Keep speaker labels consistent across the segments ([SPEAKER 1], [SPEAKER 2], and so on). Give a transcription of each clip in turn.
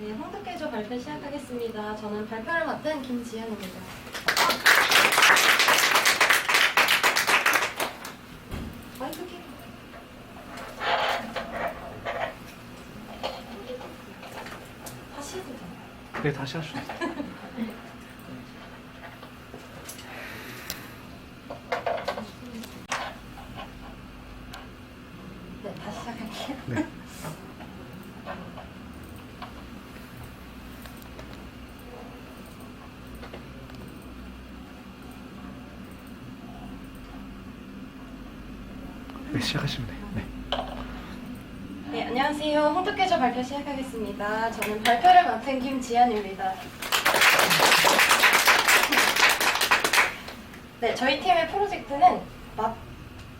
[SPEAKER 1] 네, 홍두깨조 발표 시작하겠습니다. 저는 발표를 맡은 김지현입니다. 키. 다시 해도.
[SPEAKER 2] 네, 하시죠.
[SPEAKER 1] 네, 다시 시작할게요.
[SPEAKER 2] 네. 네, 시작하시면 돼요. 네.
[SPEAKER 1] 네, 안녕하세요. 홍두깨조 발표 시작하겠습니다. 저는 발표를 맡은 김지연입니다. 네, 저희 팀의 프로젝트는 맞,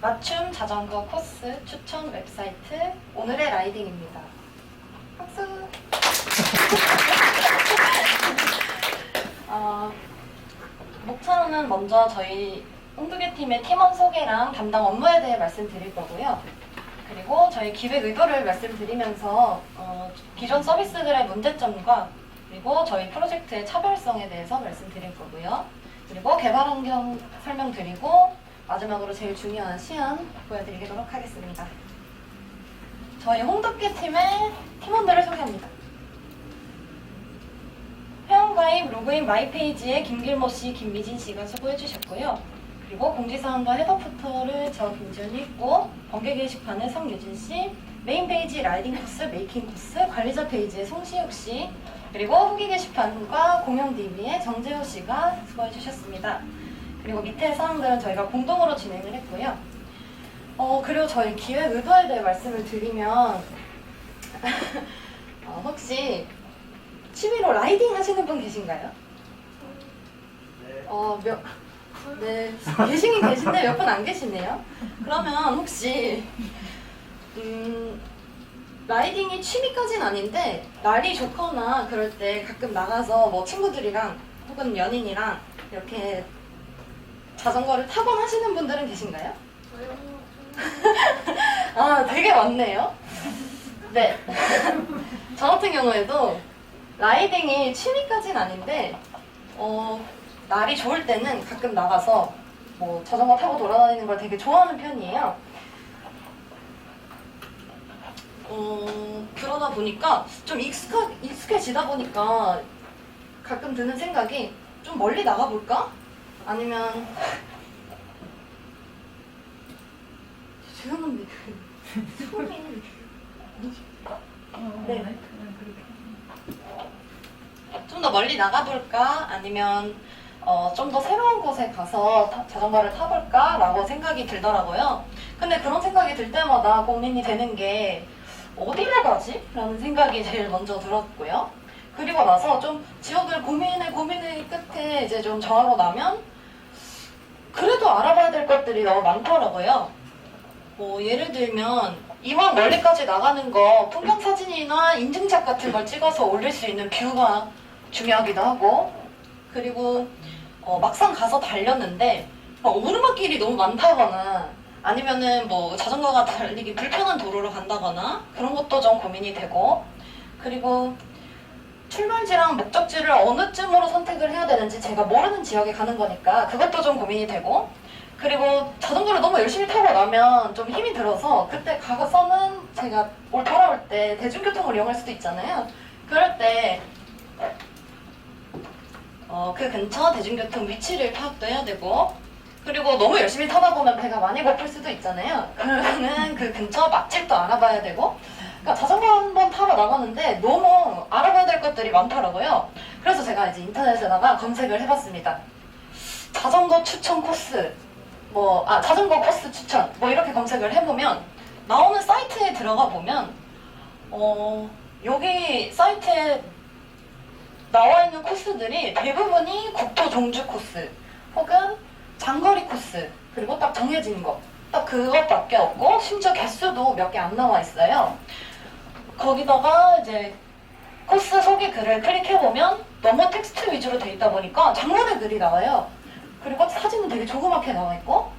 [SPEAKER 1] 맞춤 자전거 코스 추천 웹사이트 오늘의 라이딩입니다. 박수! 어, 목차로는 먼저 저희 홍두개 팀의 팀원 소개랑 담당 업무에 대해 말씀드릴 거고요. 그리고 저희 기획 의도를 말씀드리면서 어, 기존 서비스들의 문제점과 그리고 저희 프로젝트의 차별성에 대해서 말씀드릴 거고요. 그리고 개발 환경 설명드리고 마지막으로 제일 중요한 시안 보여드리도록 하겠습니다. 저희 홍덕기 팀의 팀원들을 소개합니다. 회원가입 로그인 마이페이지에 김길모 씨, 김미진 씨가 수고해 주셨고요. 그리고 공지사항과 헤더푸터를 저 김지현이 있고 번개 게시판에 성유진 씨, 메인 페이지 라이딩 코스, 메이킹 코스, 관리자 페이지에 송시욱 씨, 그리고 후기 게시판과 공영 DB에 정재호 씨가 수고해 주셨습니다. 그리고 밑에 사항들은 저희가 공동으로 진행을 했고요. 어, 그리고 저희 기획 의도에 대해 말씀을 드리면 어, 혹시 취미로 라이딩 하시는 분 계신가요? 어, 몇, 네, 계시긴 계신데 몇 분 안 계시네요. 그러면 혹시, 음, 라이딩이 취미까지는 아닌데, 날이 좋거나 그럴 때 가끔 나가서 뭐 친구들이랑 혹은 연인이랑 이렇게 자전거를 타곤 하시는 분들은 계신가요? 아, 되게 많네요. 네. 저 같은 경우에도 라이딩이 취미까지는 아닌데, 어, 날이 좋을 때는 가끔 나가서 뭐 자전거 타고 돌아다니는 걸 되게 좋아하는 편이에요. 어, 그러다 보니까 좀 익숙하, 익숙해지다 보니까 가끔 드는 생각이 좀 멀리 나가볼까? 아니면 죄송한데 그 소음이 네. 좀 더 멀리 나가볼까? 아니면 어, 좀 더 새로운 곳에 가서 타- 자전거를 타볼까라고 생각이 들더라고요. 근데 그런 생각이 들 때마다 고민이 되는 게 어디를 가지? 라는 생각이 제일 먼저 들었고요. 그리고 나서 좀 지역을 고민해 고민의 끝에 이제 좀 정하고 나면 그래도 알아봐야 될 것들이 너무 많더라고요. 뭐 예를 들면 이왕 멀리까지 나가는 거 풍경 사진이나 인증샷 같은 걸 찍어서 올릴 수 있는 뷰가 중요하기도 하고 그리고 어, 막상 가서 달렸는데 막 오르막길이 너무 많다거나 아니면은 뭐 자전거가 달리기 불편한 도로로 간다거나 그런 것도 좀 고민이 되고 그리고 출발지랑 목적지를 어느 쯤으로 선택을 해야 되는지 제가 모르는 지역에 가는 거니까 그것도 좀 고민이 되고 그리고 자전거를 너무 열심히 타고 나면 좀 힘이 들어서 그때 가서는 제가 올 돌아올 때 대중교통을 이용할 수도 있잖아요. 그럴 때 어, 그 근처 대중교통 위치를 파악도 해야 되고 그리고 너무 열심히 타다 보면 배가 많이 고플 수도 있잖아요. 그러면은 그 근처 맛집도 알아봐야 되고 그러니까 자전거 한 번 타러 나가는데 너무 알아봐야 될 것들이 많더라고요. 그래서 제가 이제 인터넷에다가 검색을 해봤습니다. 자전거 추천 코스, 뭐, 아, 자전거 코스 추천, 뭐 이렇게 검색을 해보면 나오는 사이트에 들어가 보면, 어, 여기 사이트에 나와 있는 코스들이 대부분이 국토 종주 코스, 혹은 장거리 코스, 그리고 딱 정해진 거. 딱 그것밖에 없고, 심지어 개수도 몇 개 안 나와 있어요. 거기다가 이제 코스 소개 글을 클릭해보면 너무 텍스트 위주로 돼 있다 보니까 장문의 글이 나와요. 그리고 사진은 되게 조그맣게 나와 있고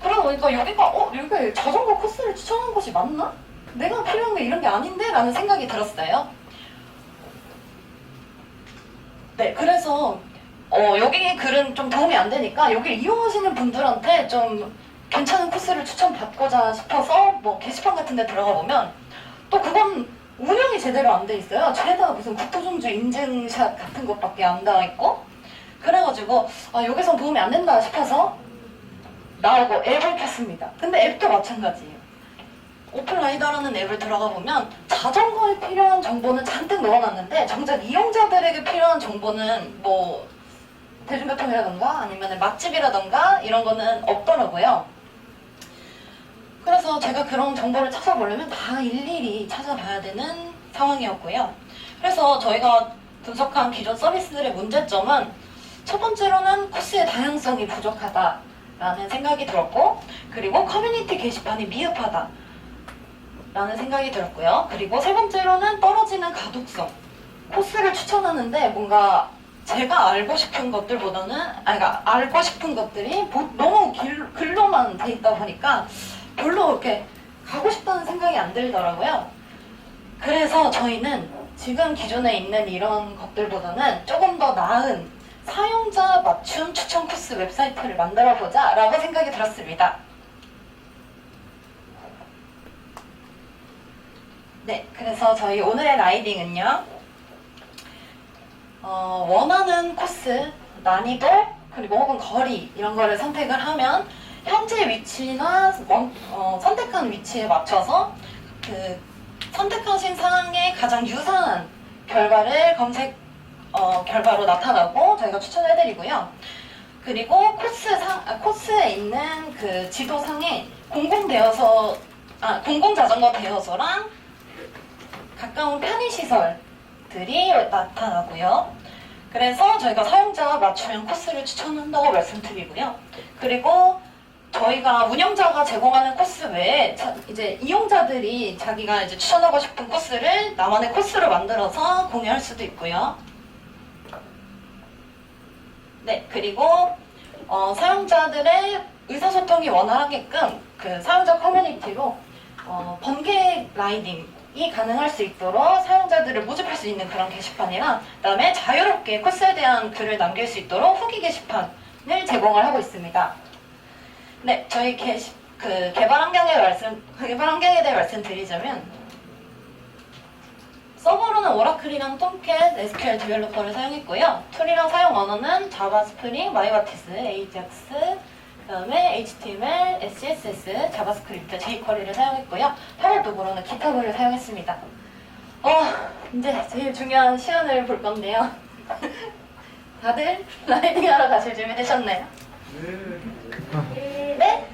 [SPEAKER 1] 그러다 보니까 여기가 어? 여기 자전거 코스를 추천한 곳이 맞나? 내가 필요한 게 이런 게 아닌데? 라는 생각이 들었어요. 네, 그래서 어, 여기 글은 좀 도움이 안 되니까 여기 이용하시는 분들한테 좀 괜찮은 코스를 추천받고자 싶어서 뭐 게시판 같은 데 들어가 보면 또 그건 운영이 제대로 안 돼 있어요. 죄다 무슨 국토종주 인증샷 같은 것밖에 안 나와 있고 그래가지고 아, 여기선 도움이 안 된다 싶어서 나오고 앱을 켰습니다. 근데 앱도 마찬가지예요. 오픈라이더라는 앱을 들어가 보면 자전거에 필요한 정보는 잔뜩 넣어놨는데 정작 이용자들에게 필요한 정보는 뭐 대중교통이라던가 아니면 맛집이라던가 이런 거는 없더라고요. 그래서 제가 그런 정보를 찾아보려면 다 일일이 찾아봐야 되는 상황이었고요. 그래서 저희가 분석한 기존 서비스들의 문제점은 첫 번째로는 코스의 다양성이 부족하다라는 생각이 들었고 그리고 커뮤니티 게시판이 미흡하다 라는 생각이 들었고요. 그리고 세 번째로는 떨어지는 가독성. 코스를 추천하는데 뭔가 제가 알고 싶은 것들보다는, 아니, 그러니까 알고 싶은 것들이 보- 너무 길, 글로만 돼 있다 보니까 별로 이렇게 가고 싶다는 생각이 안 들더라고요. 그래서 저희는 지금 기존에 있는 이런 것들보다는 조금 더 나은 사용자 맞춤 추천 코스 웹사이트를 만들어 보자 라고 생각이 들었습니다. 네, 그래서 저희 오늘의 라이딩은요. 어, 원하는 코스, 난이도, 그리고 혹은 거리 이런 거를 선택을 하면 현재 위치나 원- 어, 선택한 위치에 맞춰서 그 선택하신 상황에 가장 유사한 결과를 검색 어, 결과로 나타나고 저희가 추천해드리고요. 그리고 코스 상 아, 코스에 있는 그 지도상에 공공 대여소 아 공공 자전거 대여소랑 가까운 편의시설들이 나타나고요. 그래서 저희가 사용자 맞춤형 코스를 추천한다고 말씀드리고요. 그리고 저희가 운영자가 제공하는 코스 외에 자- 이제 이용자들이 자기가 이제 추천하고 싶은 코스를 나만의 코스로 만들어서 공유할 수도 있고요. 네, 그리고 어, 사용자들의 의사소통이 원활하게끔 그 사용자 커뮤니티로 어, 번개 라이딩 이 가능할 수 있도록 사용자들을 모집할 수 있는 그런 게시판이랑 그다음에 자유롭게 코스에 대한 글을 남길 수 있도록 후기 게시판을 제공을 하고 있습니다. 네, 저희 게시, 그 개발 환경에 말씀 개발 환경에 대해 말씀드리자면 서버로는 오라클이랑 톰캣, SQL 디벨로퍼를 사용했고요. 툴이랑 사용 언어는 자바, 스프링, 마이바티스, AJAX, 그 다음에 HTML, CSS, 자바스크립트, jQuery를 사용했고요. 파일 도구로는 기타브를 사용했습니다. 어, 이제 제일 중요한 시연을 볼 건데요. 다들 라이딩 하러 가실 준비 되셨나요? 네?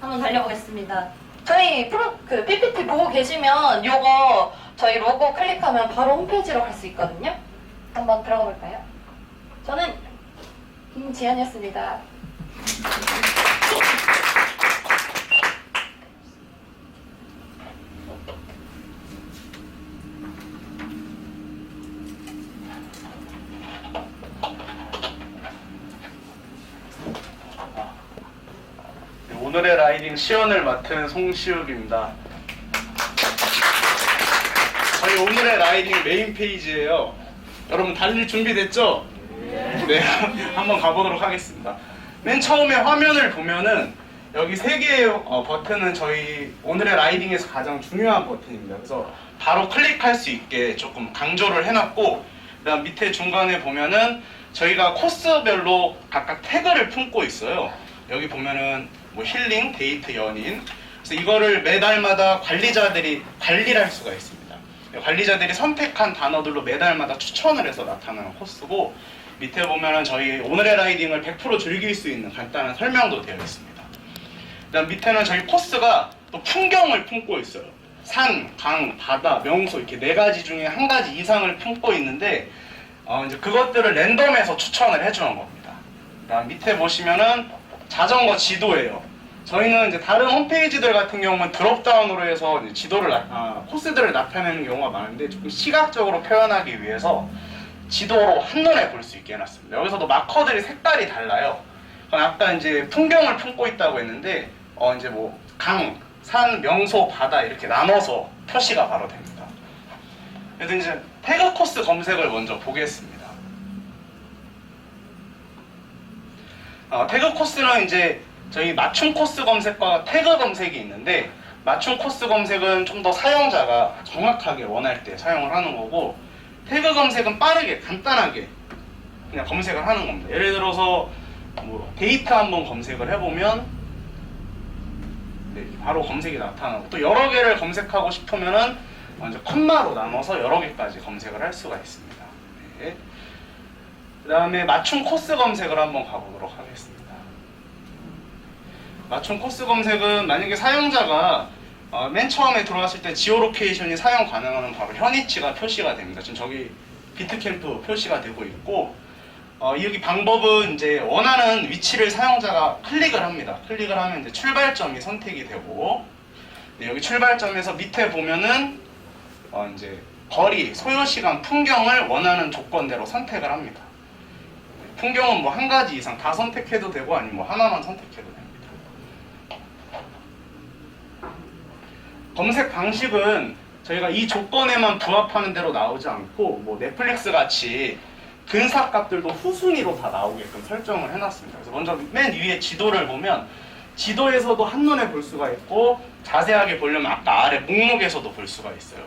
[SPEAKER 1] 한번 달려보겠습니다. 저희 프로 그 PPT 보고 계시면 요거 저희 로고 클릭하면 바로 홈페이지로 갈 수 있거든요. 한번 들어가 볼까요? 저는 김지연이었습니다.
[SPEAKER 2] 네, 오늘의 라이딩 시연을 맡은 송시욱입니다. 저희 오늘의 라이딩 메인 페이지예요. 여러분 달릴 준비 됐죠? 네, 한번 가보도록 하겠습니다. 맨 처음에 화면을 보면은 여기 세 개의 어, 버튼은 저희 오늘의 라이딩에서 가장 중요한 버튼입니다. 그래서 바로 클릭할 수 있게 조금 강조를 해놨고, 그다음 밑에 중간에 보면은 저희가 코스별로 각각 태그를 품고 있어요. 여기 보면은 뭐 힐링, 데이트, 연인. 그래서 이거를 매달마다 관리자들이 관리를 할 수가 있습니다. 관리자들이 선택한 단어들로 매달마다 추천을 해서 나타나는 코스고 밑에 보면은 저희 오늘의 라이딩을 100% 즐길 수 있는 간단한 설명도 되어 있습니다. 그다음 밑에는 저희 코스가 또 풍경을 품고 있어요. 산, 강, 바다, 명소 이렇게 네 가지 중에 한 가지 이상을 품고 있는데 어, 이제 그것들을 랜덤에서 추천을 해주는 겁니다. 그다음 밑에 보시면은 자전거 지도예요. 저희는 이제 다른 홈페이지들 같은 경우는 드롭다운으로 해서 지도를 나- 아, 코스들을 나타내는 경우가 많은데 조금 시각적으로 표현하기 위해서 지도로 한눈에 볼 수 있게 해놨습니다. 여기서도 마커들이 색깔이 달라요. 아까 이제 풍경을 품고 있다고 했는데 어 이제 뭐 강, 산, 명소, 바다 이렇게 나눠서 표시가 바로 됩니다. 그래서 이제 태그 코스 검색을 먼저 보겠습니다. 어, 태그 코스는 이제 저희 맞춤 코스 검색과 태그 검색이 있는데 맞춤 코스 검색은 좀 더 사용자가 정확하게 원할 때 사용을 하는 거고 태그 검색은 빠르게 간단하게 그냥 검색을 하는 겁니다. 예를 들어서 뭐 데이터 한번 검색을 해보면 네, 바로 검색이 나타나고 또 여러 개를 검색하고 싶으면은 먼저 컴마로 나눠서 여러 개까지 검색을 할 수가 있습니다. 네. 그 다음에 맞춤 코스 검색을 한번 가보도록 하겠습니다. 맞춤 코스 검색은 만약에 사용자가 어, 맨 처음에 들어왔을 때 지오로케이션이 사용 가능한 바로 현위치가 표시가 됩니다. 지금 저기 비트캠프 표시가 되고 있고 어, 여기 방법은 이제 원하는 위치를 사용자가 클릭을 합니다. 클릭을 하면 이제 출발점이 선택이 되고 네, 여기 출발점에서 밑에 보면은 어, 이제 거리, 소요 시간, 풍경을 원하는 조건대로 선택을 합니다. 네, 풍경은 뭐 한 가지 이상 다 선택해도 되고 아니면 뭐 하나만 선택해도 됩니다. 검색 방식은 저희가 이 조건에만 부합하는 대로 나오지 않고 뭐 넷플릭스 같이 근사 값들도 후순위로 다 나오게끔 설정을 해놨습니다. 그래서 먼저 맨 위에 지도를 보면 지도에서도 한눈에 볼 수가 있고 자세하게 보려면 아까 아래 목록에서도 볼 수가 있어요.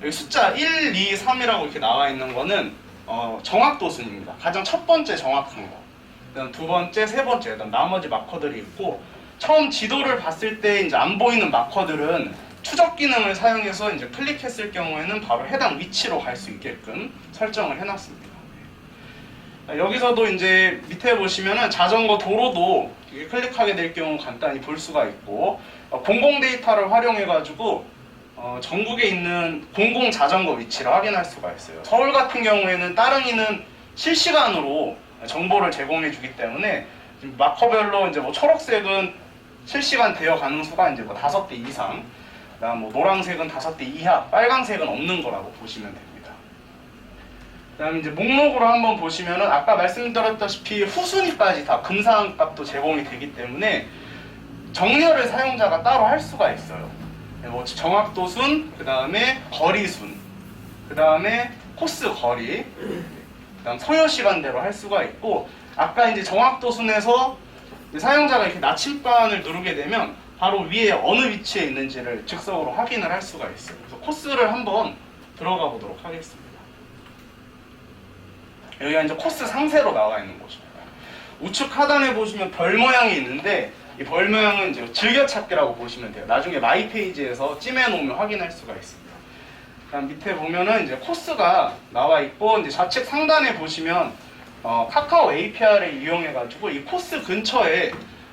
[SPEAKER 2] 여기 숫자 1, 2, 3이라고 이렇게 나와 있는 거는 어, 정확도 순입니다. 가장 첫 번째 정확한 거. 그다음 두 번째, 세 번째, 그다음 나머지 마커들이 있고 처음 지도를 봤을 때 이제 안 보이는 마커들은 추적 기능을 사용해서 이제 클릭했을 경우에는 바로 해당 위치로 갈 수 있게끔 설정을 해놨습니다. 아, 여기서도 이제 밑에 보시면은 자전거 도로도 클릭하게 될 경우 간단히 볼 수가 있고 어, 공공 데이터를 활용해 가지고 어, 전국에 있는 공공 자전거 위치를 확인할 수가 있어요. 서울 같은 경우에는 따릉이는 실시간으로 정보를 제공해 주기 때문에 마커별로 이제 뭐 초록색은 실시간 대여 가능 수가 이제 뭐 다섯 대 이상, 그다음 뭐 노란색은 다섯 대 이하, 빨간색은 없는 거라고 보시면 됩니다. 그다음 이제 목록으로 한번 보시면은 아까 말씀드렸다시피 후순위까지 다 금상 값도 제공이 되기 때문에 정렬을 사용자가 따로 할 수가 있어요. 네, 뭐 정확도순, 그 다음에 거리순, 그 다음에 코스 거리, 그다음 소요 시간대로 할 수가 있고 아까 이제 정확도순에서 사용자가 이렇게 나침반을 누르게 되면 바로 위에 어느 위치에 있는지를 즉석으로 확인을 할 수가 있어요. 그래서 코스를 한번 들어가 보도록 하겠습니다. 여기가 이제 코스 상세로 나와 있는 곳입니다. 우측 하단에 보시면 별 모양이 있는데 이별 모양은 이제 즐겨찾기라고 보시면 돼요. 나중에 마이 페이지에서 찜해 놓으면 확인할 수가 있습니다. 그다음 밑에 보면은 이제 코스가 나와 있고 이제 좌측 상단에 보시면 어, 카카오 API를 이용해 가지고 이 코스 근처에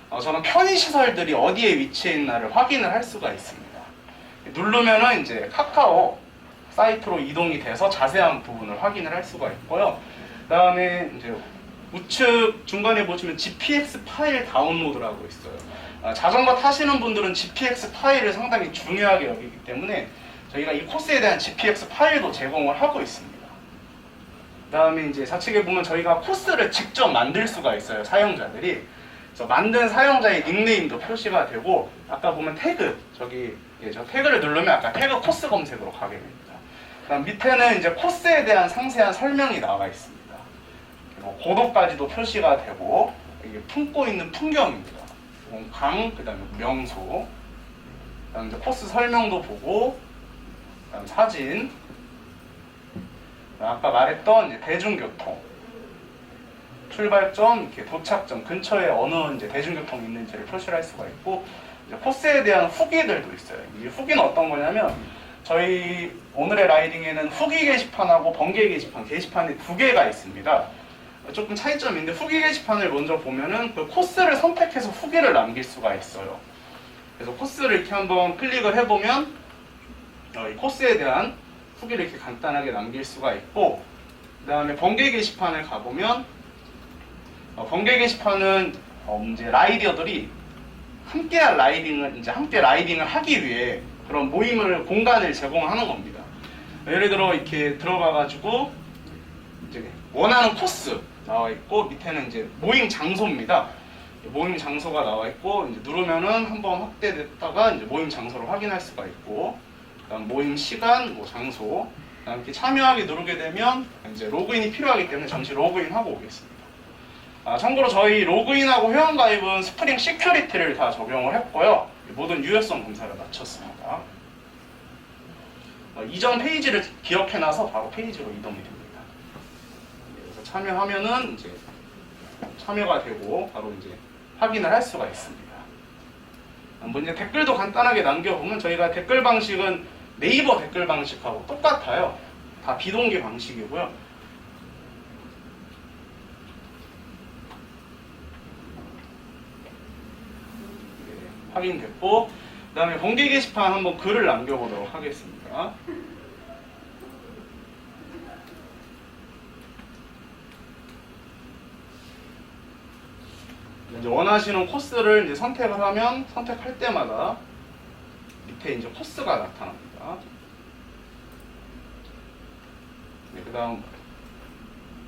[SPEAKER 2] 어, 저는 편의 시설들이 어디에 위치해 있나를 확인을 할 수가 있습니다. 누르면은 이제 카카오 사이트로 이동이 돼서 자세한 부분을 확인을 할 수가 있고요. 그 다음에 이제 우측 중간에 보시면 GPX 파일 다운로드라고 있어요. 아, 자전거 타시는 분들은 GPX 파일을 상당히 중요하게 여기기 때문에 저희가 이 코스에 대한 GPX 파일도 제공을 하고 있습니다. 그 다음에 이제 좌측에 보면 저희가 코스를 직접 만들 수가 있어요 사용자들이. 만든 사용자의 닉네임도 표시가 되고 아까 보면 태그 저기 예, 저 태그를 누르면 아까 태그 코스 검색으로 가게 됩니다. 그다음 밑에는 이제 코스에 대한 상세한 설명이 나와 있습니다. 그리고 고도까지도 표시가 되고 이게 품고 있는 풍경입니다. 강, 그다음에 명소, 그다음 이제 코스 설명도 보고, 그다음 사진, 아까 말했던 대중교통, 출발점, 이렇게 도착점 근처에 어느 이제 대중교통이 있는지를 표시를 할 수가 있고, 코스에 대한 후기들도 있어요. 이 후기는 어떤 거냐면 저희 오늘의 라이딩에는 후기 게시판하고 번개 게시판, 게시판이 두 개가 있습니다. 조금 차이점이 있는데 후기 게시판을 먼저 보면은 그 코스를 선택해서 후기를 남길 수가 있어요. 그래서 코스를 이렇게 한번 클릭을 해보면 어, 이 코스에 대한 후기를 이렇게 간단하게 남길 수가 있고 그 다음에 번개 게시판을 가보면 어, 번개 게시판은 어, 이제 라이더들이 함께한 라이딩을 이제 함께 라이딩을 하기 위해 그런 모임을 공간을 제공하는 겁니다. 예를 들어 이렇게 들어가가지고 이제 원하는 코스 나와 있고 밑에는 이제 모임 장소입니다. 모임 장소가 나와 있고 이제 누르면은 한번 확대됐다가 이제 모임 장소를 확인할 수가 있고 그다음 모임 시간, 뭐 장소 이렇게 참여하기 누르게 되면 이제 로그인이 필요하기 때문에 잠시 로그인하고 오겠습니다. 아, 참고로 저희 로그인하고 회원가입은 스프링 시큐리티를 다 적용을 했고요. 모든 유효성 검사를 마쳤습니다. 어, 이전 페이지를 기억해놔서 바로 페이지로 이동이 됩니다. 그래서 참여하면은 이제 참여가 되고 바로 이제 확인을 할 수가 있습니다. 한번 이제 댓글도 간단하게 남겨보면 저희가 댓글 방식은 네이버 댓글 방식하고 똑같아요. 다 비동기 방식이고요. 네, 확인됐고 그 다음에 공개 게시판 한번 글을 남겨보도록 하겠습니다. 이제 원하시는 코스를 이제 선택을 하면 선택할 때마다 밑에 이제 코스가 나타납니다. 네, 그 다음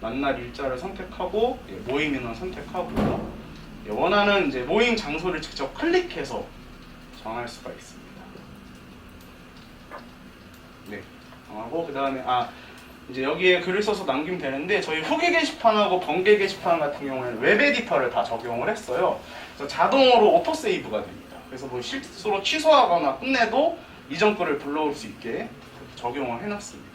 [SPEAKER 2] 만날 일자를 선택하고 예, 모임 인원 선택하고요. 예, 원하는 이제 모임 장소를 직접 클릭해서 정할 수가 있습니다. 네, 정하고 그 다음에 아 이제 여기에 글을 써서 남기면 되는데 저희 후기 게시판하고 번개 게시판 같은 경우에는 웹 에디터를 다 적용을 했어요. 그래서 자동으로 오토 세이브가 됩니다. 그래서 뭐 실수로 취소하거나 끝내도 이전 글을 불러올 수 있게 적용을 해놨습니다.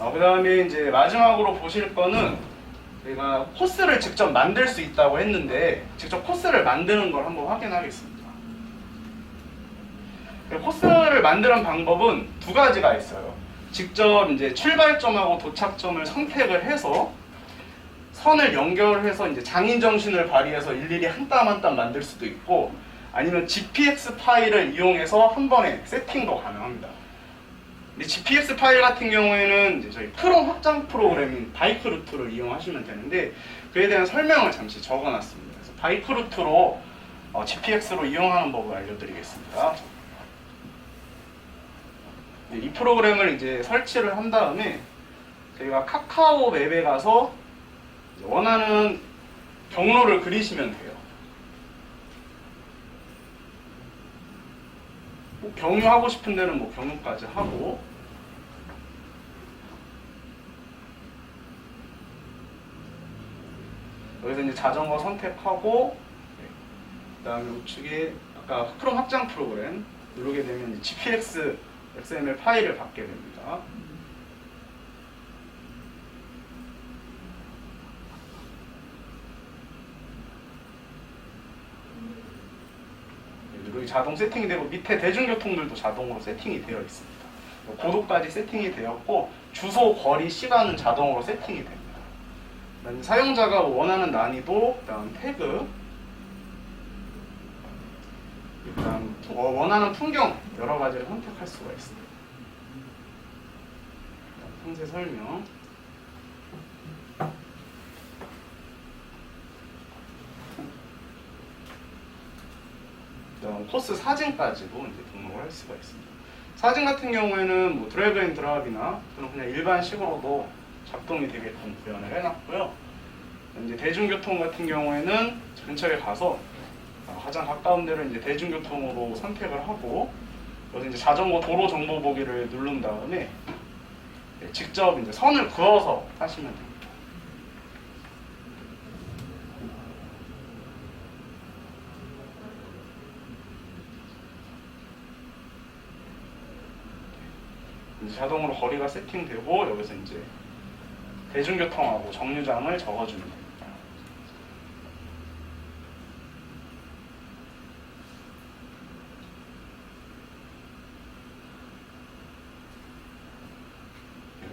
[SPEAKER 2] 어, 그 다음에 이제 마지막으로 보실 거는 제가 코스를 직접 만들 수 있다고 했는데 직접 코스를 만드는 걸 한번 확인하겠습니다. 그 코스를 만드는 방법은 두 가지가 있어요. 직접 이제 출발점하고 도착점을 선택을 해서 선을 연결해서 이제 장인 정신을 발휘해서 일일이 한 땀 한 땀 만들 수도 있고 아니면 GPX 파일을 이용해서 한 번에 세팅도 가능합니다. GPX 파일 같은 경우에는 저희 프롬 확장 프로그램인 바이크 루트를 이용하시면 되는데 그에 대한 설명을 잠시 적어놨습니다. 그래서 바이크 루트로 어, GPX로 이용하는 법을 알려드리겠습니다. 네, 이 프로그램을 이제 설치를 한 다음에 저희가 카카오 맵에 가서 원하는 경로를 그리시면 돼요. 뭐 경유하고 싶은 데는 뭐 경유까지 하고 여기서 이제 자전거 선택하고 네. 그다음에 우측에 아까 크롬 확장 프로그램 누르게 되면 GPX XML 파일을 받게 됩니다. 여기 자동 세팅이 되고 밑에 대중교통들도 자동으로 세팅이 되어 있습니다. 고도까지 세팅이 되었고 주소, 거리, 시간은 자동으로 세팅이 됩니다. 그다음에 사용자가 원하는 난이도, 그다음 태그, 그다음 어, 원하는 풍경 여러 가지를 선택할 수가 있습니다. 상세 설명. 그다음 코스 사진까지도 이제 등록을 할 수가 있습니다. 사진 같은 경우에는 뭐 드래그 앤 드랍이나 그런 그냥 일반 식으로도 작동이 되게끔 구현을 해놨고요. 이제 대중교통 같은 경우에는 근처에 가서 어, 가장 가까운 데를 이제 대중교통으로 선택을 하고 여기 이제 자전거 도로 정보 보기를 누른 다음에 예, 직접 이제 선을 그어서 하시면 됩니다. 자동으로 거리가 세팅되고 여기서 이제 대중교통하고 정류장을 적어주면 됩니다.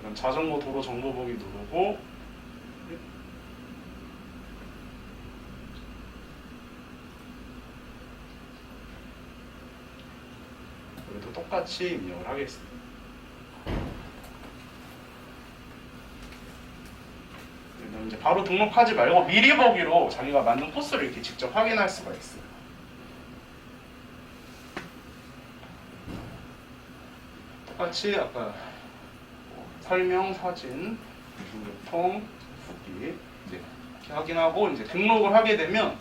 [SPEAKER 2] 네, 자전거 도로 정보 보기 누르고 여기도 똑같이 입력을 하겠습니다. 그럼 이제 바로 등록하지 말고 미리 보기로 자기가 만든 코스를 이렇게 직접 확인할 수가 있어요. 똑같이 아까 뭐 설명, 사진, 교통, 후기 이제 이렇게 확인하고 이제 등록을 하게 되면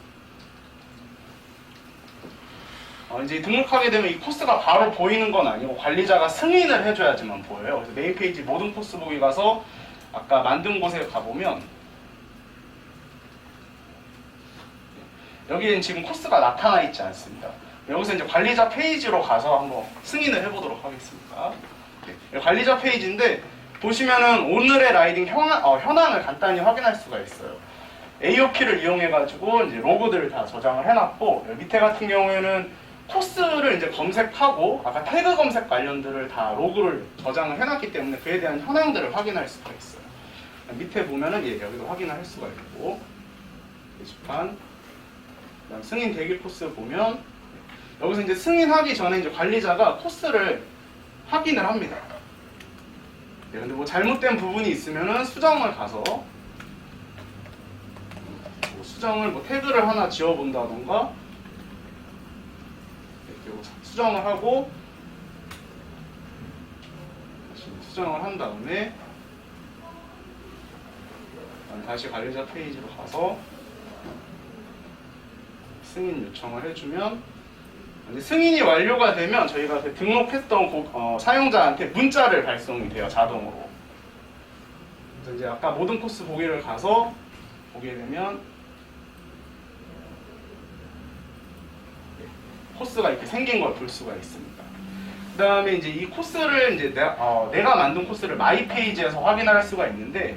[SPEAKER 2] 어, 이제 등록하게 되면 이 코스가 바로 보이는 건 아니고 관리자가 승인을 해줘야지만 보여요. 그래서 메인 페이지 모든 코스 보기 가서 아까 만든 곳에 가보면 여기엔 지금 코스가 나타나 있지 않습니다. 여기서 이제 관리자 페이지로 가서 한번 승인을 해보도록 하겠습니다. 네, 관리자 페이지인데 보시면은 오늘의 라이딩 현황, 어, 현황을 간단히 확인할 수가 있어요. AOK를 이용해가지고 이제 로고들을 다 저장을 해놨고 밑에 같은 경우에는 코스를 이제 검색하고 아까 태그 검색 관련들을 다 로그를 저장을 해놨기 때문에 그에 대한 현황들을 확인할 수가 있어요. 밑에 보면은 예, 여기도 확인을 할 수가 있고 게시판 승인 대기 코스 보면 여기서 이제 승인하기 전에 이제 관리자가 코스를 확인을 합니다. 네, 근데 뭐 잘못된 부분이 있으면은 수정을 가서 뭐 수정을 뭐 태그를 하나 지워본다던가 이렇게 뭐 수정을 하고 다시 수정을 한 다음에 다시 관리자 페이지로 가서 승인 요청을 해주면 이제 승인이 완료가 되면 저희가 그 등록했던 고- 어, 사용자한테 문자를 발송이 돼요 자동으로. 그래서 이제 아까 모든 코스 보기를 가서 보게 되면 네, 코스가 이렇게 생긴 걸 볼 수가 있습니다. 그 다음에 이제 이 코스를 이제 내, 어, 내가 만든 코스를 마이 페이지에서 확인할 수가 있는데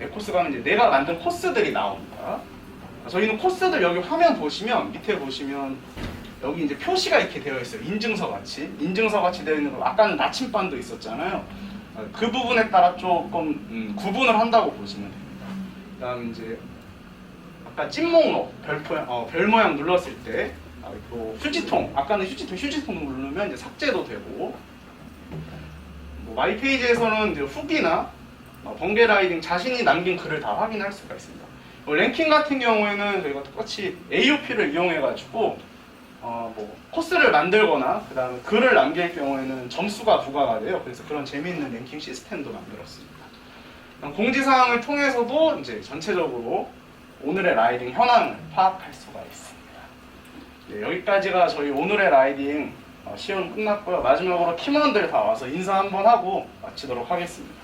[SPEAKER 2] 내 코스 가면 이제 내가 만든 코스들이 나옵니다. 저희는 코스들 여기 화면 보시면 밑에 보시면 여기 이제 표시가 이렇게 되어 있어요. 인증서 같이 인증서 같이 되어 있는 거 아까는 나침반도 있었잖아요. 어, 그 부분에 따라 조금 음, 구분을 한다고 보시면 됩니다. 그다음 이제 아까 찐목록 별, 어, 별 모양 눌렀을 때 아, 또 휴지통 아까는 휴지통 휴지통 누르면 이제 삭제도 되고 뭐 마이 페이지에서는 후기나 어, 번개 라이딩 자신이 남긴 글을 다 확인할 수가 있습니다. 뭐 랭킹 같은 경우에는 저희가 똑같이 AOP를 이용해가지고 어, 뭐 코스를 만들거나 그 다음에 글을 남길 경우에는 점수가 부과가 돼요. 그래서 그런 재미있는 랭킹 시스템도 만들었습니다. 공지사항을 통해서도 이제 전체적으로 오늘의 라이딩 현황을 파악할 수가 있습니다. 네, 여기까지가 저희 오늘의 라이딩 어, 시연 끝났고요. 마지막으로 팀원들 다 와서 인사 한번 하고 마치도록 하겠습니다.